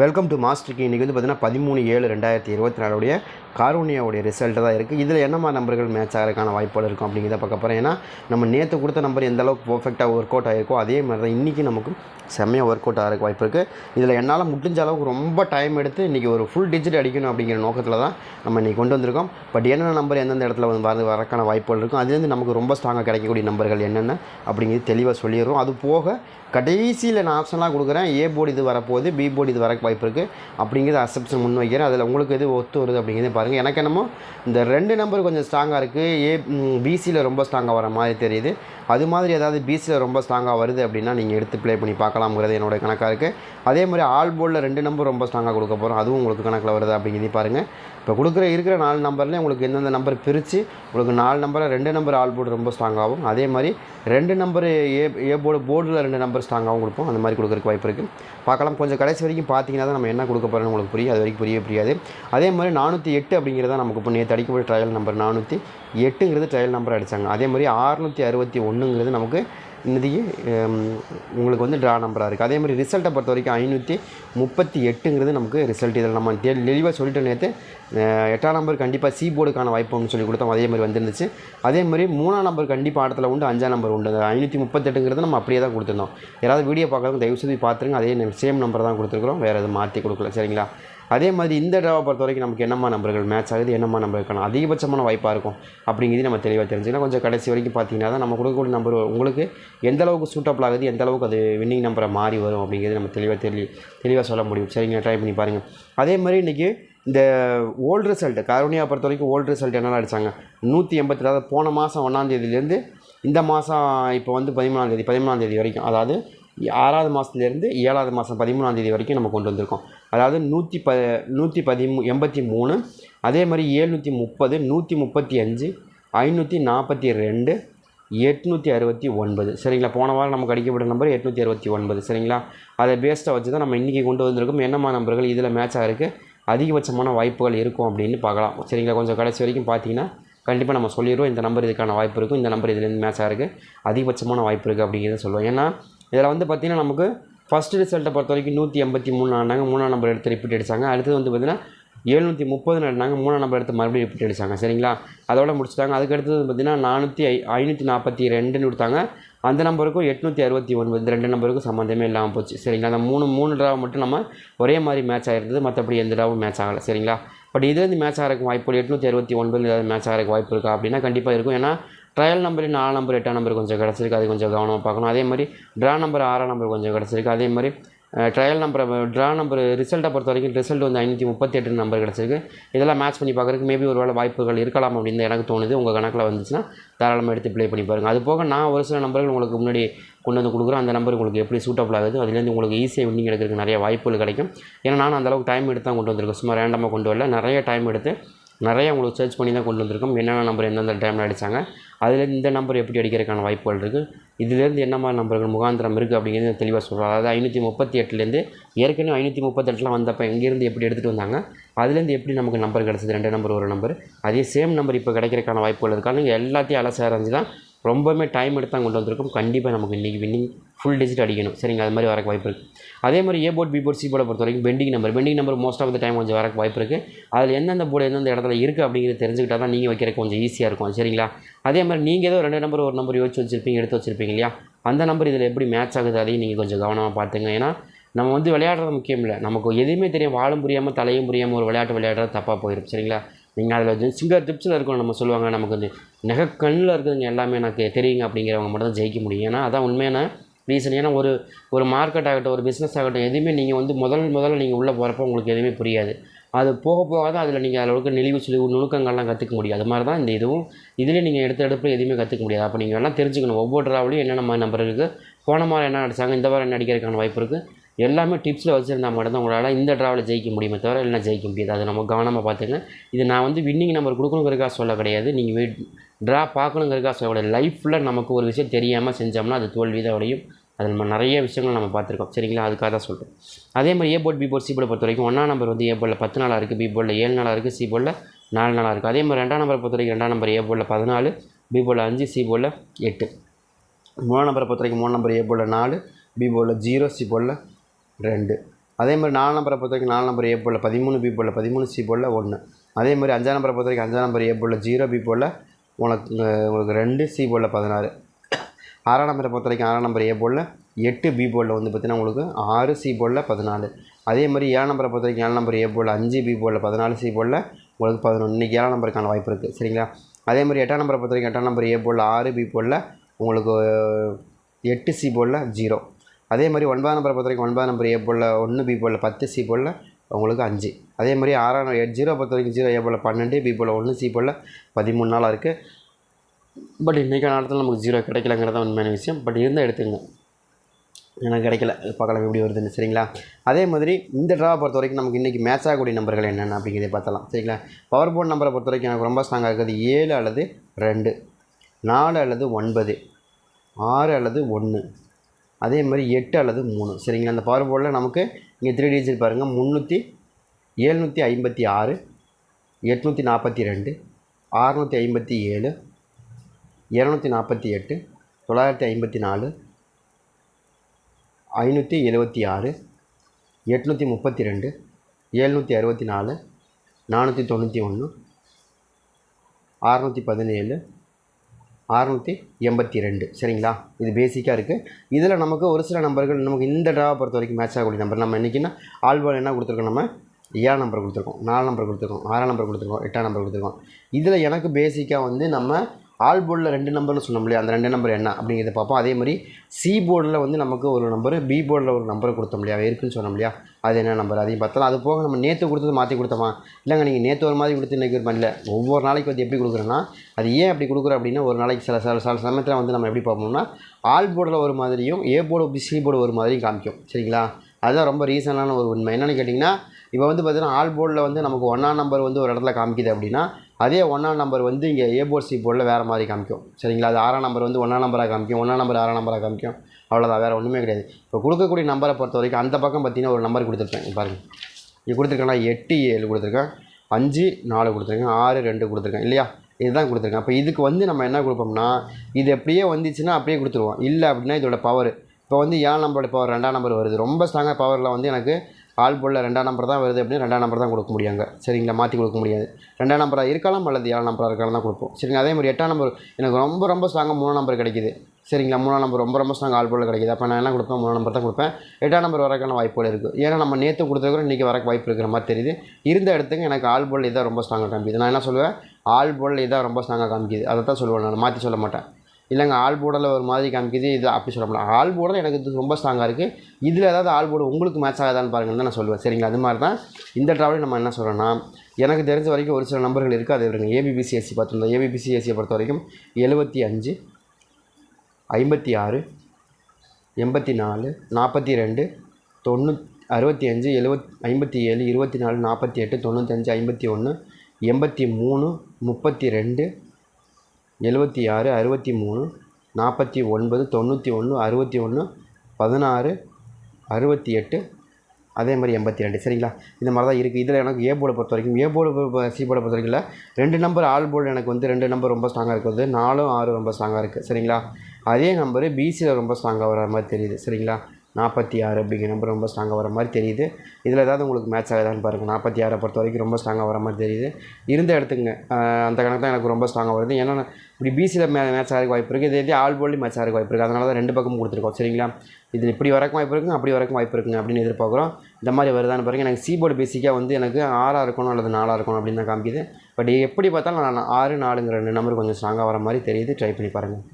Welcome to மாஸ்டருக்கு இன்றைக்கி வந்து பார்த்திங்கன்னா பதிமூணு ஏழு ரெண்டாயிரத்தி இருபத்தி நாலுடைய காரூனியாவுடைய ரிசல்ட்டு தான் இருக்குது இதில் என்னமா நம்பர்கள் மேட்ச் ஆகிறதுக்கான வாய்ப்புகள் இருக்கும் அப்படிங்கிறத பார்க்க போகிறேன் ஏன்னா நம்ம நேற்று கொடுத்த நம்பர் எந்த அளவுக்கு பர்ஃபெக்டாக ஒர்க் அவுட் ஆகிருக்கோ அதே மாதிரி தான் இன்றைக்கி நமக்கு செம்மையாக ஒர்க் அவுட் ஆகிறதுக்கு வாய்ப்பு இருக்குது இதில் என்னால் முடிஞ்ச அளவுக்கு ரொம்ப டைம் எடுத்து இன்றைக்கி ஒரு ஃபுல் டிஜிட் அடிக்கணும் அப்படிங்கிற நோக்கத்தில் தான் நம்ம இன்றைக்கி கொண்டு வந்திருக்கோம். பட் என்னென்ன நம்பர் எந்தெந்த இடத்துல வந்து வரது வரக்கான வாய்ப்புகள் இருக்கும் அதுலேருந்து நமக்கு ரொம்ப ஸ்ட்ராங்காக கிடைக்கக்கூடிய நம்பர்கள் என்னென்ன அப்படிங்கிறது தெளிவாக சொல்லிடுறோம். அது போக கடைசியில் நான் ஆப்ஷன்லாம் கொடுக்குறேன். ஏ போர்டு இது வரப்போகுது பி போர்டு இது வரக்கு வாய்ப்பு இருக்குது அப்படிங்கிறத அசப்ஷன் முன் வைக்கிறேன். அதில் உங்களுக்கு எது ஒத்து வருது அப்படிங்கிறத பாருங்கள் எனக்கு என்னமோ இந்த ரெண்டு நம்பர் கொஞ்சம் ஸ்ட்ராங்காக இருக்குது ஏ பிசியில் ரொம்ப ஸ்ட்ராங்காக வர மாதிரி தெரியுது. அது மாதிரி ஏதாவது பிசியில் ரொம்ப ஸ்ட்ராங்காக வருது அப்படின்னா நீங்கள் எடுத்து ப்ளே பண்ணி பார்க்கலாம்ங்கிறது என்னோட கணக்காக இருக்குது அதே மாதிரி ஆல் போர்டில் ரெண்டு நம்பர் ரொம்ப ஸ்ட்ராங்காக கொடுக்க போகிறோம் அதுவும் உங்களுக்கு கணக்கில் வருது அப்படிங்கிறதையும் பாருங்கள் இப்போ கொடுக்குற இருக்கிற நாலு நம்பர்லேயே உங்களுக்கு எந்தெந்த நம்பர் பிரித்து உங்களுக்கு நாலு நம்பரில் ரெண்டு நம்பர் ஆல் போர்டு ரொம்ப ஸ்ட்ராங்காகும் அதே மாதிரி ரெண்டு நம்பர் ஏ ஏ போர்டு போர்டில் ரெண்டு நம்பர் ஸ்ட்ராங்காகவும் கொடுப்போம். அந்த மாதிரி கொடுக்குறக்கு வாய்ப்பு இருக்குது பார்க்கலாம். கொஞ்சம் கடைசி வரைக்கும் பார்த்தீங்கன்னா தான் நம்ம என்ன கொடுக்க போகிறோம்னு உங்களுக்கு புரியும். அது வரைக்கும் புரியவே புரியாது. அதே மாதிரி நானூற்றி எட்டு அப்படிங்கிறத நமக்கு இப்போ நேற்று அடிக்கப்பட்ட ட்ரையல் நம்பர் நானூற்றி எட்டுங்கிறது ட்ரையல் நம்பர் அடித்தாங்க அதே மாதிரி அறுநூற்றி அறுபத்தி ஒன்றுங்கிறது நமக்கு இன்னதைக்கு உங்களுக்கு வந்து ட்ரா நம்பராக இருக்குது அதே மாதிரி ரிசல்ட்டை பொறுத்த வரைக்கும் ஐநூற்றி முப்பத்தி எட்டுங்கிறது நமக்கு ரிசல்ட் இதில் நம்ம தெளிவாக சொல்லிட்டு நேற்று எட்டாம் நம்பர் கண்டிப்பாக சி போர்டுக்கான வாய்ப்புன்னு சொல்லி கொடுத்தோம். அதே மாதிரி வந்துருந்துச்சு. அதே மாதிரி மூணாம் நம்பர் கண்டிப்பாக ஆட்டத்தில் உண்டு அஞ்சாம் நம்பர் உண்டு. அந்த ஐநூற்றி முப்பத்தெட்டுங்கிறது நம்ம அப்படியே தான் கொடுத்துருந்தோம். யாராவது வீடியோ பார்க்குறவங்க தயவு செய்து பார்த்துருங்க. அதே சேம் நம்பர் தான் கொடுத்துருக்குறோம். வேறு எதுவும் மாற்றி கொடுக்கல. சரிங்களா? அதே மாதிரி இந்த ட்ராவை பொறுத்த வரைக்கும் நமக்கு என்னம்மா நம்பர்கள்? மேட்ச் ஆகுது என்னம்மா நம்பர் அதிகபட்சமான வாய்ப்பாக இருக்கும் அப்படிங்கிறது நம்ம தெளிவாக தெரிஞ்சுக்கலாம் கொஞ்சம் கடைசி வரைக்கும் பார்த்தீங்கன்னா தான் நம்ம கொடுக்கக்கூடிய நம்பர் உங்களுக்கு எந்த அளவுக்கு சூட்டபிள் ஆகுது எந்த அளவுக்கு அது வின்னிங் நம்பரை மாறி வரும் அப்படிங்கிறது நம்ம தெளிவாக தெளி தெளிவாக சொல்ல முடியும். சரிங்க ட்ரை பண்ணி பாருங்கள் அதே மாதிரி இன்றைக்கி இந்த ஓல்டு ரிசல்ட் கருணியா பொறுத்த வரைக்கும் ஓல்டு ரிசல்ட் என்னெல்லாம் அடித்தாங்க நூற்றி எண்பத்தி ரெண்டாவது போன மாதம் ஒன்றாந்தேதியிலேருந்து இந்த மாதம் இப்போ வந்து பதிமூணாந்தேதி பதிமூணாந்தேதி வரைக்கும். அதாவது ஆறாவது மாதத்துலேருந்து ஏழாவது மாதம் பதிமூணாந்தேதி வரைக்கும் நம்ம கொண்டு வந்திருக்கோம். அதாவது நூற்றி ப நூற்றி பதிமூ எண்பத்தி மூணு அதே மாதிரி ஏழ்நூற்றி முப்பது நூற்றி முப்பத்தி அஞ்சு ஐநூற்றி நாற்பத்தி ரெண்டு எட்நூற்றி அறுபத்தி ஒன்பது. சரிங்களா? போன வாரம் நமக்கு அடிக்கப்பட்ட நம்பர் எட்நூற்றி அறுபத்தி ஒன்பது. சரிங்களா? அதை பேஸ்ட்டாக வச்சு தான் நம்ம இன்றைக்கி கொண்டு வந்திருக்கோம். என்னம்மா நம்பர்கள் இதில் மேட்ச் ஆகிருக்கு அதிகபட்சமான வாய்ப்புகள் இருக்கும் அப்படின்னு பார்க்கலாம். சரிங்களா? கொஞ்சம் கடைசி வரைக்கும் பார்த்தீங்கன்னா கண்டிப்பாக நம்ம சொல்லிடுவோம். இந்த நம்பர் இதுக்கான வாய்ப்பு இருக்கும். இந்த நம்பர் இதுலேருந்து மேட்ச் ஆகிருக்கு அதிகபட்சமான வாய்ப்பு இருக்குது அப்படிங்கிறத சொல்லுவோம். ஏன்னா இதில் வந்து பார்த்திங்கன்னா நமக்கு ஃபஸ்ட்டு ரிசல்ட்டை பொறுத்த வரைக்கும் நூற்றி எண்பத்தி மூணு ஆனாங்க. மூணாம் நம்பர் எடுத்து ரிப்பீட் அடித்தாங்க அடுத்தது வந்து பார்த்திங்கன்னா எழுநூற்றி முப்பது நடந்தாங்க மூணாம் நம்பர் எடுத்து மறுபடியும் ரிப்பீட் அடித்தாங்க சரிங்களா? அதோட முடிச்சிட்டாங்க. அதுக்கு அடுத்தது பார்த்திங்கன்னா நானூற்றி ஐ ஐநூற்றி நாற்பத்தி ரெண்டுன்னு கொடுத்தாங்க. அந்த நம்பருக்கும் எட்நூற்றி அறுபத்தி ஒன்பது. இந்த ரெண்டு நம்பருக்கும் சம்மந்தமே இல்லாமல் போச்சு. சரிங்களா? அந்த மூணு மூணு ட்ராவை மட்டும் நம்ம ஒரே மாதிரி மேட்ச் ஆகிருந்தது மற்றபடி எந்த ட்ராவும் மேட்ச் ஆகலை. சரிங்களா? பட் வந்து மேட்ச் ஆகிறக்கு வாய்ப்பு எட்நூற்றி அறுபத்தி ஒன்பது ஏதாவது மேட்ச் ஆகிறக்கு வாய்ப்பு இருக்கா? அப்படின்னா கண்டிப்பாக இருக்கும். ஏன்னா ட்ரையல் நம்பர் நாலு நம்பர் எட்டாம் நம்பர் கொஞ்சம் கிடச்சிருக்கு. அது கொஞ்சம் கவனமாக பார்க்கணும். அதே மாதிரி ட்ரா நம்பர் ஆறாம் நம்பர் கொஞ்சம் கிடச்சிருக்கு. அதே மாதிரி ட்ரையல் நம்பரை ட்ரா நம்பர் ரிசல்ட்டை பொறுத்த வரைக்கும் ரிசல்ட் வந்து ஐநூற்றி முப்பத்தி எட்டு நம்பர் கிடச்சிருக்கு. இதெல்லாம் மேட்ச் பண்ணி பார்க்குறதுக்கு மேபி ஒரு வேலை வாய்ப்புகள் இருக்கலாம் அப்படின்னு எனக்கு தோணுது. உங்கள் கணக்கில் வந்துச்சுன்னா தாராளமாக எடுத்து ப்ளே பண்ணி பாருங்கள் அது போக நான் ஒரு சில நம்பர்கள் உங்களுக்கு முன்னாடி கொண்டு வந்து கொடுக்குறேன். அந்த நம்பர் உங்களுக்கு எப்படி சூட்டபிள் ஆகுது அதுலேருந்து உங்களுக்கு ஈஸியாக வின்னிங் எடுக்கிறதுக்கு நிறைய வாய்ப்புகள் கிடைக்கும். ஏன்னா நான் அந்தளவுக்கு டைம் எடுத்து தான் கொண்டு வந்திருக்கேன். சும்மா ரேண்டமாக கொண்டு வரல. நிறைய டைம் எடுத்து நிறைய உங்களுக்கு சர்ச் பண்ணி தான் கொண்டு வந்திருக்கோம். என்னென்ன நம்பர் எந்தெந்த டைமில் அடித்தாங்க அதில் இந்த நம்பர் எப்படி அடிக்கிறதுக்கான வாய்ப்புகள் இருக்குது இதுலேருந்து என்ன மாதிரி நம்பர்கள் முகாந்திரம் இருக்குது அப்படிங்கிறது தெளிவாக சொல்கிறோம் அதாவது ஐநூற்றி முப்பத்தி எட்டுலேருந்து ஏற்கனவே ஐநூற்றி முப்பத்தெட்டில் வந்தப்போ எங்கேருந்து எப்படி எடுத்துகிட்டு வந்தாங்க அதுலேருந்து எப்படி நமக்கு நம்பர் கிடச்சிது ரெண்டு நம்பர் ஒரு நம்பர் அதே சேம் நம்பர் இப்போ கிடைக்கிறதுக்கான வாய்ப்புகள் இருக்கான்னு நீங்கள் எல்லாத்தையும் அலச தான் ரொம்பவுமே டைம் எடுத்து தான் கொண்டு வந்திருக்கும். கண்டிப்பாக நமக்கு இன்றைக்கி வின்னிங் ஃபுல் டிஜிட் அடிக்கணும். சரிங்க அது மாதிரி வரக்கு வாய்ப்பு இருக்குது அதே மாதிரி A board B board C போர்டை பொறுத்த வரைக்கும் pending number pending number most of the time கொஞ்சம் வரக்கு வாய்ப்பு இருக்குது அதில் எந்தெந்த போர்டு எந்தெந்த இடத்துல இருக்குது அப்படிங்கிறது தெரிஞ்சுக்கிட்டா தான் நீங்கள் வைக்கிறதுக்கு கொஞ்சம் ஈஸியாக இருக்கும். சரிங்களா? அதே மாதிரி நீங்கள் ஏதோ ரெண்டு நம்பர் ஒரு நம்பர் யோசிச்சு வச்சுருப்பீங்க எடுத்து வச்சுருப்பீங்க இல்லையா? அந்த நம்பர் இதில் எப்படி மேட்ச் ஆகுது அதையும் நீங்கள் கொஞ்சம் கவனமாக பார்த்துங்க. ஏன்னா நம்ம வந்து விளையாடுறது முக்கியம் இல்லை. நமக்கு எதுவுமே தெரியும் வாழும் புரியாமல் தலையும் புரியாமல் ஒரு விளையாட்டு விளையாடுறது தப்பாக போயிடும் சரிங்களா? நீங்கள் அதில் சிங்கர் டிப்ஸில் இருக்கணும் நம்ம சொல்லுவாங்க நமக்கு வந்து நெகக்கண்ணில் இருக்குதுங்க எல்லாமே எனக்கு தெரியுங்க அப்படிங்கிறவங்க மட்டும் தான் ஜெயிக்க முடியும். ஏன்னா அதான் உண்மையான ரீசன் ஏன்னா ஒரு ஒரு மார்க்கெட் ஆகட்டும் ஒரு பிஸ்னஸ் ஆகட்டும் எதுவுமே நீங்கள் வந்து முதல் முதல்ல நீங்கள் உள்ளே போகிறப்ப உங்களுக்கு எதுவுமே புரியாது. அது போக போக தான் அதில் நீங்கள் அதில் நெளிவு சுழிவு நுணுக்கங்கள்லாம் கற்றுக்க முடியும். அது மாதிரி தான் இந்த இதுவும் இதிலே நீங்கள் எடுத்த எடுப்பில் எதுவுமே கற்றுக்க முடியாது. அப்போ நீங்கள் எல்லாம் தெரிஞ்சுக்கணும். ஒவ்வொரு ட்ராவலையும் என்னென்ன மாதிரி நம்பர் இருக்குது போன வாரம் என்ன அடித்தாங்க இந்த வாரம் என்ன அடிக்கிறதுக்கான வாய்ப்பு இருக்குது எல்லாமே டிப்ஸில் வச்சுருந்தா மட்டும்தான் உங்களால் இந்த ட்ராவில் ஜெயிக்க முடியுமே தவிர இல்லைனா ஜெயிக்க முடியாது. அதை நம்ம கவனமாக பார்த்துங்க இது நான் வந்து வின்னிங் நம்பர் கொடுக்கணுங்கிறக்கா சொல்ல கிடையாது. நீங்கள் வெயிட் ட்ரா பார்க்கணுங்கிறக்கா சொல்ல கிடையாது லைஃப்பில் நமக்கு ஒரு விஷயம் தெரியாமல் செஞ்சோம்னா அது தோல்வி தான் உடையும் அது நம்ம நிறைய விஷயங்கள் நம்ம பார்த்துருக்கோம். சரிங்களா? அதுக்காக தான் சொல்கிறேன் அதே மாதிரி A board B board C board பொறுத்த வரைக்கும் ஒன்றாம் நம்பர் வந்து ஏ போர்டில் பத்து நாளாக இருக்குது பி போர்டில் ஏழு நாளாக இருக்குது சி போர்டில் நாலு நாளாக இருக்குது அதே மாதிரி ரெண்டாம் நம்பரை பொறுத்த வரைக்கும் ரெண்டாம் நம்பர் ஏ போர்டில் பதினாலு பி போர்டில் அஞ்சு சி போர்டில் எட்டு. மூணாம் நம்பரை பொறுத்த வரைக்கும் மூணு நம்பர் ஏ போர்டில் நாலு பி போர்டில் ஜீரோ சி போர்டில் ரெண்டு. அதே மாதிரி நாலு நம்பரை பொறுத்த வரைக்கும் நாலு நம்பர் ஏ போல் பதிமூணு பி போல் பதிமூணு சி போல் ஒன்று அதே மாதிரி அஞ்சாம் நம்பரை பொறுத்த வரைக்கும் அஞ்சாம் நம்பர் ஏ போல் ஜீரோ பி போல் உனக்கு உங்களுக்கு ரெண்டு சி போல் பதினாறு. ஆறாம் நம்பரை பொறுத்த வரைக்கும் ஆறாம் நம்பர் ஏ போல் எட்டு பி போலில் வந்து பார்த்தீங்கன்னா உங்களுக்கு ஆறு சி போலில் பதினாலு. அதே மாதிரி ஏழாம் நம்பரை பொறுத்த வரைக்கும் ஏழாம் நம்பர் ஏ போல் அஞ்சு பி போலில் பதினாலு சி போலில் உங்களுக்கு பதினொன்று இன்றைக்கி ஏழாம் நம்பருக்கான வாய்ப்பு இருக்குது சரிங்களா? அதே மாதிரி எட்டாம் நம்பரை பொறுத்த வரைக்கும் எட்டாம் நம்பர் ஏ போல் ஆறு பி போலில் உங்களுக்கு எட்டு சி போலில் ஜீரோ அதே மாதிரி ஒன்பதாம் நம்பரை பொறுத்த வரைக்கும் ஒன்பதாம் நம்பர் ஏ போல் ஒன்று பி போல் பத்து சி போல் உங்களுக்கு அஞ்சு. அதே மாதிரி ஆறாம் எட் ஜீரோ பொறுத்த வரைக்கும் ஜீரோ ஏ போல் பன்னெண்டு பி போல் ஒன்று சி போல் பதிமூணு நாளாக இருக்குது பட் இன்றைக்கான நேரத்தில் நமக்கு ஜீரோ கிடைக்கலங்கிறத உண்மையான விஷயம். பட் இருந்தால் எடுத்துங்க எனக்கு கிடைக்கல. பார்க்கலாம் எப்படி வருதுன்னு. சரிங்களா? அதே மாதிரி இந்த ட்ராவை பொறுத்த வரைக்கும் நமக்கு இன்றைக்கி மேட்ச் ஆகக்கூடிய நம்பர்கள் என்னென்ன அப்படிங்கிறத பார்த்தலாம் சரிங்களா? பவர் போர்ட் நம்பரை பொறுத்த வரைக்கும் எனக்கு ரொம்ப ஸ்ட்ராங்காக இருக்குது. ஏழு அல்லது ரெண்டு நாலு அல்லது ஒன்பது ஆறு அல்லது ஒன்று அதே மாதிரி எட்டு அல்லது மூணு. சரிங்களா? அந்த பவர் போர்டில் நமக்கு இங்கே த்ரீ டிஜிட் பாருங்கள் முந்நூற்றி ஏழ்நூற்றி ஐம்பத்தி ஆறு எட்நூற்றி நாற்பத்தி ரெண்டு அறுநூற்றி ஐம்பத்தி ஏழு இரநூத்தி நாற்பத்தி எட்டு தொள்ளாயிரத்தி ஐம்பத்தி நாலு ஐநூற்றி எழுபத்தி ஆறு எட்நூற்றி முப்பத்தி ரெண்டு ஏழ்நூற்றி அறுபத்தி நாலு நானூற்றி தொண்ணூற்றி ஒன்று அறநூற்றி பதினேழு அறநூற்றி எண்பத்தி ரெண்டு. சரிங்களா? இது பேசிக்காக இருக்குது இதில் நமக்கு ஒரு சில நம்பர்கள் நமக்கு இந்த ட்ராவை பொறுத்த வரைக்கும் மேட்ச் ஆகக்கூடிய நம்பர். நம்ம இன்றைக்கின்னா ஆல்பால் என்ன கொடுத்துருக்கோம்? நம்ம ஏழாம் நம்பர் கொடுத்துருக்கோம். நாலு நம்பர் கொடுத்துருக்கோம். ஆறாம் நம்பர் கொடுத்துருக்கோம். எட்டாம் நம்பர் கொடுத்துருக்கோம். இதில் எனக்கு பேசிக்காக வந்து நம்ம ஆல் போர்டில் ரெண்டு நம்பர்னு சொன்னோம் இல்லையா? அந்த ரெண்டு நம்பர் என்ன அப்படிங்கிறத பார்ப்போம். அதே மாதிரி சி போர்டில் வந்து நமக்கு ஒரு நம்பர் பி போர்டில் ஒரு நம்பர் கொடுத்தோம் இல்லையா? இருக்குன்னு சொன்னோம் இல்லையா? அது என்ன நம்பர்? அதையும் பார்த்தலாம். அது போக நம்ம நேற்று கொடுத்தது மாற்றி கொடுத்தோமா? இல்லைங்க நீங்கள் நேற்று ஒரு மாதிரி கொடுத்து இன்றைக்கி ஒரு பண்ணல ஒவ்வொரு நாளைக்கு வந்து எப்படி கொடுக்குறேன்னா அது ஏன் அப்படி கொடுக்குறோம் அப்படின்னா ஒரு நாளைக்கு சில சில சில சமயத்தில் வந்து நம்ம எப்படி பார்ப்போம்னா ஆல் போர்டில் ஒரு மாதிரியும் ஏ போர்டு சி போர்டு ஒரு மாதிரியும் காமிக்கும். சரிங்களா? அதுதான் ரொம்ப ரீசனான ஒரு உண்மை. என்னென்னு கேட்டிங்கன்னா இப்போ வந்து பார்த்தீங்கன்னா ஆல் போர்டில் வந்து நமக்கு ஒன்றாம் நம்பர் வந்து ஒரு இடத்துல காமிக்குது அப்படின்னா அதே ஒன்றாம் நம்பர் வந்து இங்கே ஏ போர்ட் சி போர்டில் வேறு மாதிரி காமிக்கும். சரிங்களா? அது ஆறாம் நம்பர் வந்து ஒன்றாம் நம்பராக காமிக்கும். ஒன்றாம் நம்பர் ஆறாம் நம்பராக காமிக்கும். அவ்வளோதான் வேறு ஒன்றுமே கிடையாது. இப்போ கொடுக்கக்கூடிய நம்பரை பொறுத்த வரைக்கும் அந்த பக்கம் பார்த்தீங்கன்னா ஒரு நம்பர் கொடுத்துருப்பேன் பாருங்கள் இங்கே கொடுத்துருக்கேன்னா எட்டு ஏழு கொடுத்துருக்கேன். அஞ்சு நாலு கொடுத்துருக்கேன். ஆறு ரெண்டு கொடுத்துருக்கேன். இல்லையா? இதுதான் கொடுத்துருக்கேன். அப்போ இதுக்கு வந்து நம்ம என்ன கொடுப்போம்னா இது எப்படியே வந்துச்சுன்னா அப்படியே கொடுத்துருவோம். இல்லை அப்படின்னா இதோட பவர் இப்போ வந்து ஏழாம் நம்பரோட பவர் ரெண்டாம் நம்பர் வருது. ரொம்ப ஸ்ட்ராங்காக பவரில் வந்து எனக்கு ஆல் போலில் ரெண்டாம் நம்பர் தான் வருது அப்படின்னு ரெண்டாம் நம்பர் தான் கொடுக்க முடியாங்க சரிங்களா? மாற்றி கொடுக்க முடியாது. ரெண்டாம் நம்பராக இருக்கலாம் அல்லது ஏழாம் நம்பராக இருக்கலாம் தான் கொடுப்போம். சரிங்களா? அதே மாதிரி எட்டாம் நம்பர் எனக்கு ரொம்ப ரொம்ப ஸ்ட்ராங்காக மூணாம் நம்பர் கிடைக்குது. சரிங்களா? மூணாம் நம்பர் ரொம்ப ரொம்ப ஸ்ட்ராங் ஆல் போலில் கிடைக்குது. அப்போ நான் என்ன கொடுப்பேன்? மூணாம் நம்பர் தான் கொடுப்பேன். எட்டாம் நம்பர் வரக்கான வாய்ப்புகள் இருக்குது ஏன்னா நம்ம நேற்று கொடுத்துருக்கோம் இன்றைக்கி வரக்கு வாய்ப்பு இருக்கிற மாதிரி தெரியுது. இருந்த இடத்துக்கு எனக்கு ஆல் போல் இதான் ரொம்ப ஸ்ட்ராங்காக காமிக்குது. நான் என்ன சொல்லுவேன்? ஆல் போல் இதான் ரொம்ப ஸ்ட்ராங்காக காமிக்குது. அதை தான் சொல்லுவேன் நான். மாற்றி சொல்ல மாட்டேன். இல்லைங்க ஆல் போர்டில் ஒரு மாதிரி காமிக்குது. இது அப்படி சொல்ல முடியல. ஆல் போர்டில் எனக்கு இது ரொம்ப ஸ்ட்ராங்காக இருக்குது இதில் ஏதாவது ஆல் போர்டு உங்களுக்கு மேட்ச் ஆகாதான்னு பாருங்கன்னு தான் நான் சொல்லுவேன். சரிங்களா? அது மாதிரி தான் இந்த ட்ராவலில் நம்ம என்ன சொல்கிறோன்னா எனக்கு தெரிஞ்ச வரைக்கும் ஒரு சில நம்பர்கள் இருக்குது. அது இருங்க ஏபிபிசிஎஸ்சி பார்த்துருந்தோம். ஏபிபிசிஎஸ்சியை பொறுத்த வரைக்கும் எழுபத்தி அஞ்சு ஐம்பத்தி ஆறு எண்பத்தி நாலு நாற்பத்தி ரெண்டு தொண்ணூ அறுபத்தி அஞ்சு எழுவத் ஐம்பத்தி ஏழு இருபத்தி நாலு நாற்பத்தி எட்டு தொண்ணூத்தஞ்சு ஐம்பத்தி ஒன்று எண்பத்தி மூணு முப்பத்தி ரெண்டு எழுபத்தி ஆறு அறுபத்தி மூணு நாற்பத்தி ஒன்பது தொண்ணூற்றி ஒன்று அறுபத்தி ஒன்று பதினாறு அறுபத்தி எட்டு அதே மாதிரி எண்பத்தி ரெண்டு சரிங்களா? இந்த மாதிரி தான் இருக்குது இதில் எனக்கு ஏ போர்டை பொறுத்த வரைக்கும் ஏ போர்டு சி போர்டை பொறுத்த வரைக்கும் இல்லை ரெண்டு நம்பர் ஆல் போர்டு எனக்கு வந்து ரெண்டு நம்பர் ரொம்ப ஸ்ட்ராங்காக இருக்குது நாலும் ஆறு ரொம்ப ஸ்ட்ராங்காக இருக்குது சரிங்களா? அதே நம்பரு பிசியில் ரொம்ப ஸ்ட்ராங்காக வர மாதிரி தெரியுது. சரிங்களா? நாற்பத்தி ஆறு அப்படிங்கிற நம்பர் ரொம்ப ஸ்ட்ராங்காக வர மாதிரி தெரியுது. இதில் ஏதாவது உங்களுக்கு மேட்ச் ஆகுதான்னு பாருங்கள் நாற்பத்தி ஆறை பொறுத்த வரைக்கும் ரொம்ப ஸ்ட்ராங்காக வர மாதிரி தெரியுது. இருந்த இடத்துக்குங்க. அந்த கணக்கு தான் எனக்கு ரொம்ப ஸ்ட்ராங்காக வருது. ஏன்னா இப்படி பிசியில் மே மேட்ச் ஆகிறதுக்கு வாய்ப்பு இருக்குது இதே இதே ஆல் போல்லையும் மேட்ச் ஆகிறதுக்கு வாய்ப்பு இருக்குது அதனால தான் ரெண்டு பக்கமும் கொடுத்துருக்கோம். சரிங்களா? இது இப்படி வரக்கும் வாய்ப்பு இருக்குங்க அப்படி வரக்கும் வாய்ப்பு இருக்குங்க அப்படின்னு எதிர்பார்க்குறோம். இந்த மாதிரி வருதான்னு பாருங்கள் எனக்கு சீபோர்டு பேசிக்காக வந்து எனக்கு ஆறாக இருக்கணும் அல்லது நாலாக இருக்கணும் அப்படின்னு தான் காமிக்குது. பட் எப்படி பார்த்தாலும் நான் ஆறு நாலுங்கிற ரெண்டு நம்பர் கொஞ்சம் ஸ்ட்ராங்காக வர மாதிரி தெரியுது. ட்ரை பண்ணி பாருங்கள்